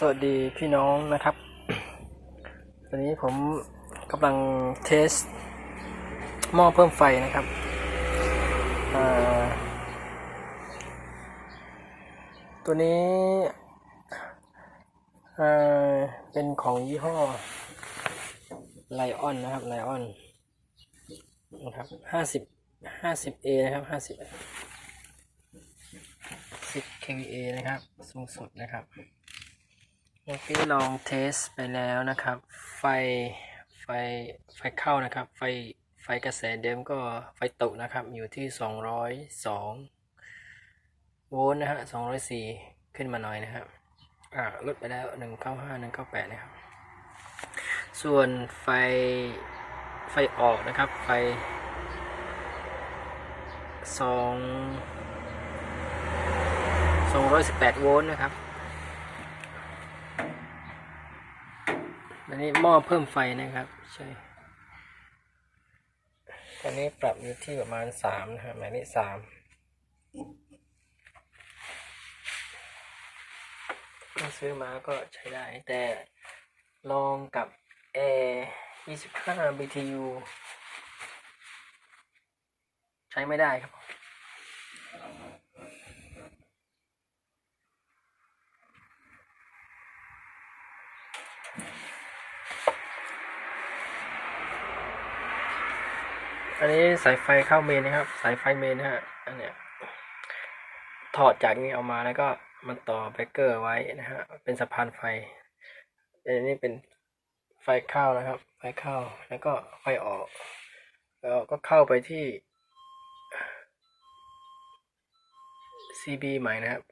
สวัสดีพี่น้องนะครับ ตอนนี้ผมกำลังเทสหม้อเพิ่มไฟนะครับ ตัวนี้เป็นของยี่ห้อไลออนนะครับไลออนนะครับห้าสิบห้าสิบเอนะครับห้าสิบสิบ kVA นะครับ สูงสุดนะครับ เมื่อกี้ลองเทสไปแล้วนะครับ ไฟไฟไฟเข้านะครับ ไฟไฟกระแสเดิมก็ไฟตกนะครับ อยู่ที่ 202 โวลต์นะฮะ204 ขึ้นมาหน่อยนะครับอ่าลดไปแล้ว 195 198 นะครับ ส่วนไฟไฟออกนะครับ ไฟ 2 218 โวลต์นะครับ อันนี้หม้อเพิ่มไฟนะครับ ใช่ตอนนี้ปรับอยู่ที่ประมาณสามนะครับหมายเลขสามซื้อมาก็ใช้ได้ แต่ลองกับ Air 25 BTU ใช้ไม่ได้ครับ อันนี้สายไฟเข้าเมนนะครับ สายไฟเมนนะฮะอันเนี้ยถอดจากนี้ออกมาแล้วก็มันต่อเบกเกอร์ไว้นะฮะเป็นสะพานไฟอันนี้เป็นไฟเข้านะครับ ไฟเข้าแล้วก็ไฟออกแล้วก็เข้าไปที่ CB ใหม่นะครับ